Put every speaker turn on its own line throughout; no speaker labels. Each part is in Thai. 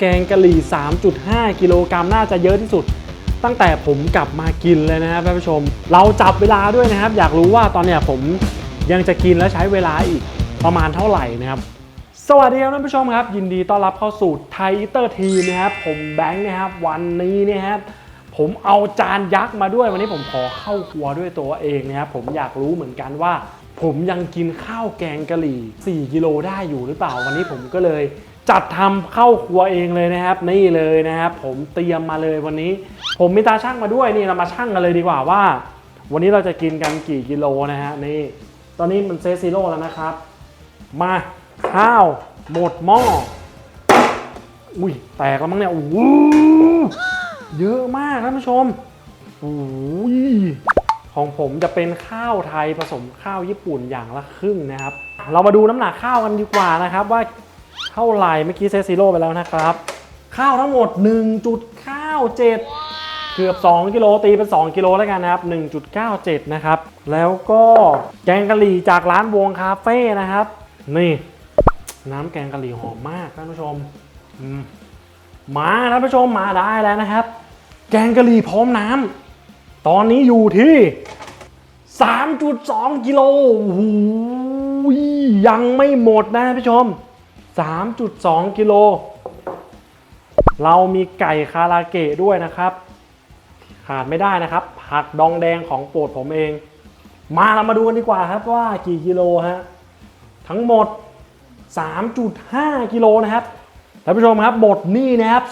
แกงกะหรี่ 3.5 กิโลกรัมน่าจะเยอะที่สุด ตั้งแต่ผมกลับมากินเลยนะครับท่านผู้ชม เราจับเวลาด้วยนะครับ อยากรู้ว่าตอนเนี้ยผมยังจะกินและใช้เวลาอีกประมาณเท่าไหร่นะครับ สวัสดีครับท่านผู้ชมครับ ยินดีต้อนรับเข้าสู่ไทยอิเตอร์ทีนะครับ ผมแบงค์นะครับ วันนี้นะครับผมเอาจานยักษ์มาด้วย วันนี้ผมขอเข้าครัวด้วยตัวเองนะครับผมอยากรู้เหมือนกันว่า ผมยังกินข้าวแกงกะหรี่ 4 กิโลได้อยู่หรือเปล่าวันนี้ผมก็เลย จัดทำเข้าครัวเองเลยนะครับ นี่เลยนะครับ ผมเตรียมมาเลยวันนี้ ผมมีตาช่างมาด้วยนี่เรามาช่างกันเลยดีกว่าว่า วันนี้เราจะกินกันกี่กิโลนะฮะนี่ ตอนนี้มันเซซิโร่แล้วนะครับ มาข้าวหมดหม้ออุ้ยแตกแล้วมั้งเนี่ยโอ้โหเยอะมากท่านผู้ชมโอ้ยของผมจะเป็นข้าวไทยผสมข้าวญี่ปุ่นอย่างละครึ่งนะครับ เรามาดูน้ำหนักข้าวกันดีกว่านะครับ ว่า เท่าไหร่เมื่อกี้เซซิโร่ไปแล้วนะครับ ข้าวทั้งหมด 1.97 เกือบ 2 กิโลตีเป็น 2 กิโลแล้วกันนะครับ 1.97 นะครับ แล้วก็แกงกะหรี่จากร้านวงคาเฟ่นะครับ นี่ น้ำแกงกะหรี่หอมมากท่านผู้ชมอืมมาท่านผู้ชมมาได้แล้วนะครับ แกงกะหรี่พร้อมน้ำตอนนี้อยู่ที่3.2 กิโลโอ้โหยังไม่หมดนะท่านผู้ชม 3.2 กิโล เรามีไก่คาราเกะด้วยนะครับ ขาดไม่ได้นะครับ ผักดองแดงของโปรดผมเอง มาเรามาดูกันดีกว่าครับว่ากี่กิโลฮะ ทั้งหมด 3.5 กิโลนะครับท่านผู้ชมครับหมดนี่นะครับ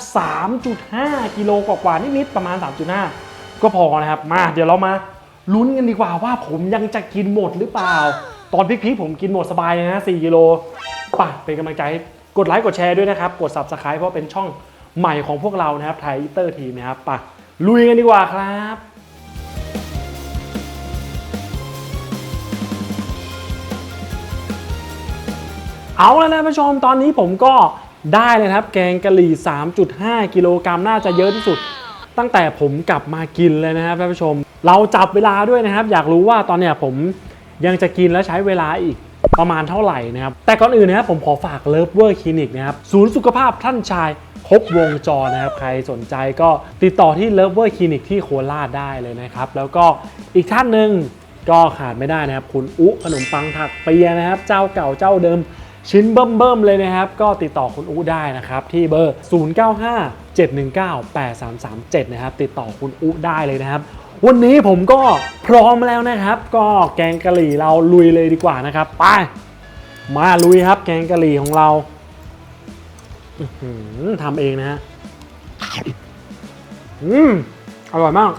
3.5 กิโลกว่าๆนิดๆประมาณ 3.5 ก็พอนะครับ มาเดี๋ยวเรามาลุ้นกันดีกว่าว่าผมยังจะกินหมดหรือเปล่า ตอนพริกๆผมกินหมดสบายเลยนะ4กิโล ป่ะเป็นกำลังใจกดไลค์กดแชร์ด้วยนะครับ กด subscribe เพราะเป็นช่องใหม่ของพวกเรานะครับไทยเตอร์ทีนะครับป่ะลุยกันดีกว่าครับเอาแล้วนะผู้ชมตอนนี้ผมก็ได้เลยครับ แกงกะหรี่ 3.5 กิโลกรัมน่าจะเยอะที่สุด ตั้งแต่ผมกลับมากินเลยนะครับท่านผู้ชม เราจับเวลาด้วยนะครับ อยากรู้ว่าตอนเนี้ยผมยังจะกินและใช้เวลาอีก ประมาณเท่าไหร่นะครับ แต่ก่อนอื่นนะครับผมขอฝากเลิฟเวอร์คลินิกนะครับ ศูนย์สุขภาพท่านชายครบวงจรนะครับ ใครสนใจก็ติดต่อที่เลิฟเวอร์คลินิกที่โคราชได้เลยนะครับ แล้วก็อีกท่านหนึ่งก็ขาดไม่ได้นะครับ คุณอุขนมปังถักเปียนะครับ เจ้าเก่าเจ้าเดิมชิ้นเบิ่มๆเลยนะครับ ก็ติดต่อคุณอูได้นะครับ ที่เบอร์ 0957198337 นะครับ ติดต่อคุณอูได้เลยนะครับ วันนี้ผมก็พร้อมแล้วนะครับ ก็แกงกะหรี่เราลุยเลยดีกว่านะครับไปมาลุยครับ แกงกะหรี่ของเราทำเองนะฮะอืมอร่อยมาก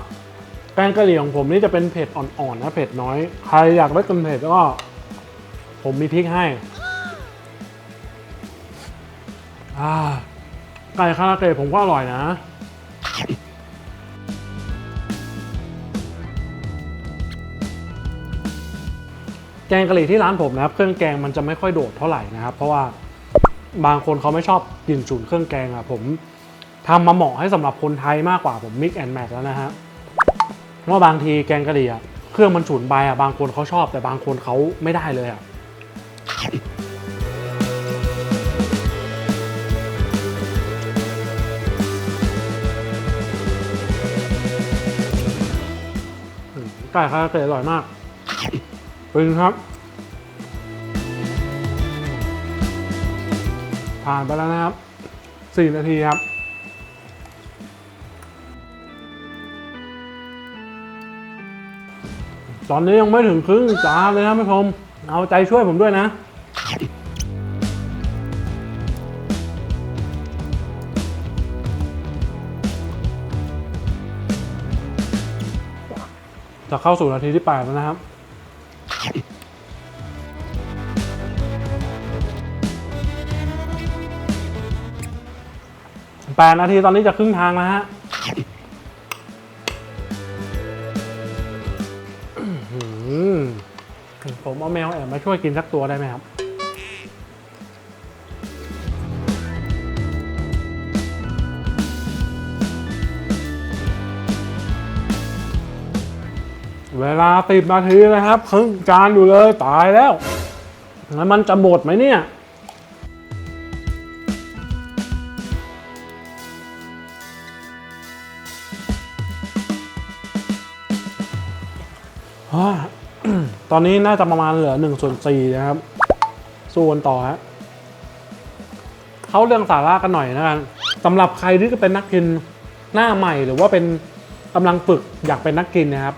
แกงกะหรี่ของผมนี่จะเป็นเผ็ดอ่อนๆนะเผ็ดน้อย ใครอยากได้กินเผ็ดก็ ผมมีพริกให้อ่าไก่คาราเกะผมก็อร่อยนะ กงกะหรี่ที่ร้านผมนะครับ เครื่องแกงมันจะไม่ค่อยโดดเท่าไหร่นะครับ เพราะว่าบางคนเขาไม่ชอบกลิ่นฉุนเครื่องแกงอะผมทำมาเหมาะให้สำหรับคนไทยมากกว่าผมมิกแอนแมทแล้วนะฮะเพราะว่าบางทีแกงกะหรี่อะเครื่องมันฉุนไปอะบางคนเขาชอบ แต่บางคนเขาไม่ได้เลยอะไก่คาราเกะอร่อยมาก เป็นครับ ผ่านไปแล้วนะครับ 4 นาทีครับ ตอนนี้ยังไม่ถึงครึ่งจานเลยนะผู้ชม เอาใจช่วยผมด้วยนะจะเข้าสู่นาทีที่ 8 แล้วนะครับ แปดนาทีตอนนี้จะครึ่งทางแล้วฮะผมเอาแมวแอบมาช่วยกินสักตัวได้ไหมครับ เวลาติดนาทีนะครับครึ่งจานอยู่เลยตายแล้ว แล้วมันจะหมดไหมเนี่ยตอนนี้น่าจะประมาณเหลือ1ส่วน4นะครับ ส่วนต่อฮะเขาเรื่องสาระกันหน่อยนะครับสำหรับใครที่จะเป็นนักกินหน้าใหม่หรือว่าเป็นกำลังฝึกอยากเป็นนักกินนะครับ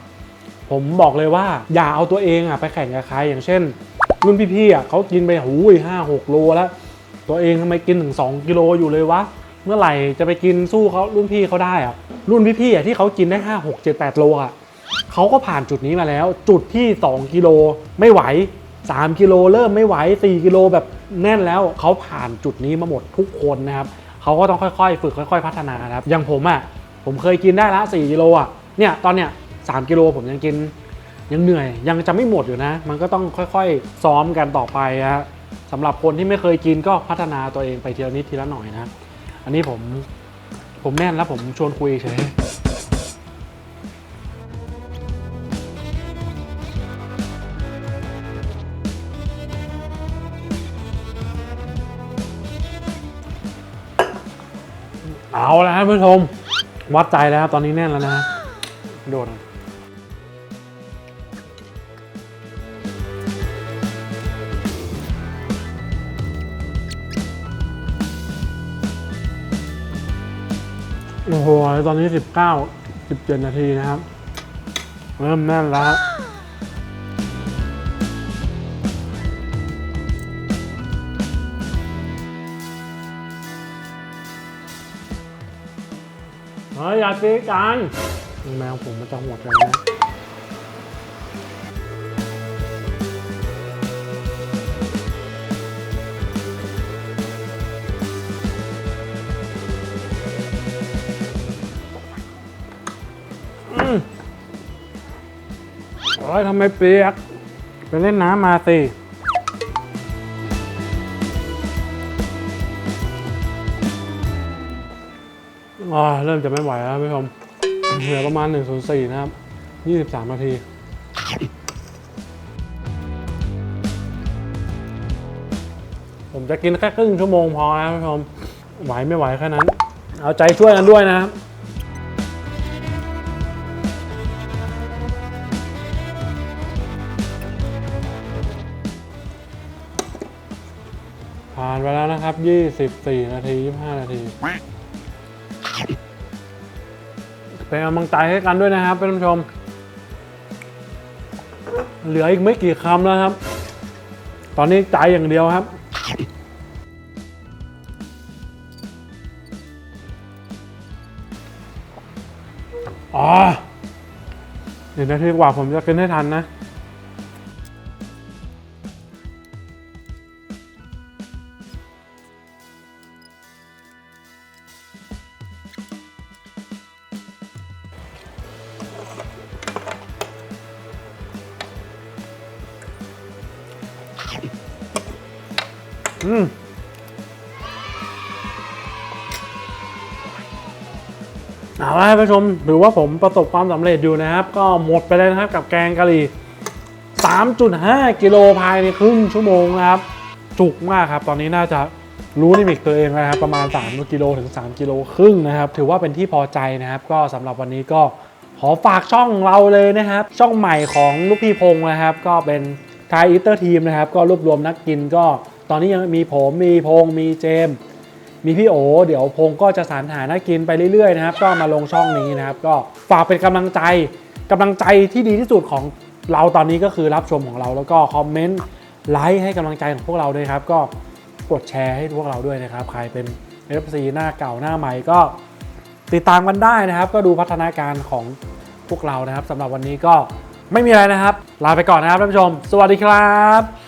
ผมบอกเลยว่าอย่าเอาตัวเองอะไปแข่งกับใครอย่างเช่นรุ่นพี่ๆอะเขากินไปหูยห้าหกโลแล้ว ตัวเองทำไมกินถึง2กิโลอยู่เลยวะเมื่อไหร่จะไปกินสู้เขารุ่นพี่เขาได้อะรุ่นพี่ๆอะที่เขากินได้5 6 7 8โลอะเขาก็ผ่านจุดนี้มาแล้ว จุดที่2กิโลไม่ไหว3กิโลเริ่มไม่ไหว4กิโลแบบแน่นแล้วเขาผ่านจุดนี้มาหมดทุกคนนะครับเขาก็ต้องค่อยๆ ฝึกค่อย ๆ พัฒนานะครับอย่างผมอะผมเคยกินได้ละ4กิโลอะเนี่ยตอนเนี้ย 3 กิโลผมยังกินยังเหนื่อยยังจะไม่หมดอยู่นะ มันก็ต้องค่อยๆ ซ้อมกันต่อไปฮะสำหรับคนที่ไม่เคยกินก็พัฒนาตัวเองไปทีละนิดทีละหน่อยนะอันนี้ผมผมแน่นแล้วผมชวนคุยเฉยเอาแล้วครับผู้ชม วัดใจแล้วครับตอนนี้แน่นแล้วนะ โดด โอ้โห ตอนนี้ 19 17 นาทีนะครับ เริ่มแน่นแล้วเฮ้ยอย่าตีกันแมวผมมันจะหมดแล้วนะ โอ้ยทำไมเปียก ไปเล่นน้ำมาสิอ่าเริ่มจะไม่ไหวแล้วผู้ชมเหลือประมาณ 1 0 4 นะครับ 23 นาที ผมจะกินแค่ครึ่งชั่วโมงพอนะผู้ชมไหวไม่ไหวแค่นั้น เอาใจช่วยกันด้วยนะครับ ผ่านไปแล้วนะครับ 24 นาที 25 นาที เป็นกำลังใจให้กันด้วยนะครับท่านผู้ชม เหลืออีกไม่กี่คำแล้วครับ ตอนนี้ใจอย่างเดียวครับอ๋อเดี๋ยวนาทีกว่าผมจะกินให้ทันนะ อืมเอาละท่านผู้ชมถือว่าผมประสบความสำเร็จอยู่นะครับ ก็หมดไปแล้วนะครับกับแกงกะหรี่ 3.5 กิโลภายในครึ่งชั่วโมงนะครับ จุกมากครับ ตอนนี้น่าจะรู้ลิมิตตัวเองนะครับ ประมาณ 3 กิโลถึง 3 กิโลครึ่งนะครับ ถือว่าเป็นที่พอใจนะครับ ก็สำหรับวันนี้ก็ ขอฝากช่องเราเลยนะครับ ช่องใหม่ของลูกพี่พงษ์นะครับ ก็เป็นไทยอีเตอร์ทีมนะครับ ก็รวบรวมนักกินก็ตอนนี้ยังมีผมมีพงษ์มีเจม มีพี่โอ เดี๋ยวพงก็จะสรรหาน่ากินไปเรื่อยๆนะครับ ก็มาลงช่องนี้นะครับ ก็ฝากเป็นกำลังใจกำลังใจที่ดีที่สุดของเราตอนนี้ก็คือรับชมของเราแล้วก็คอมเมนต์ไลค์ให้กำลังใจของพวกเราด้วยครับ ก็กดแชร์ให้พวกเราด้วยนะครับ ใครเป็น FC หน้าเก่าหน้าใหม่ก็ ติดตามกันได้นะครับ ก็ดูพัฒนาการของพวกเรานะครับสำหรับวันนี้ก็ไม่มีอะไรนะครับ ลาไปก่อนนะครับท่านผู้ชม สวัสดีครับ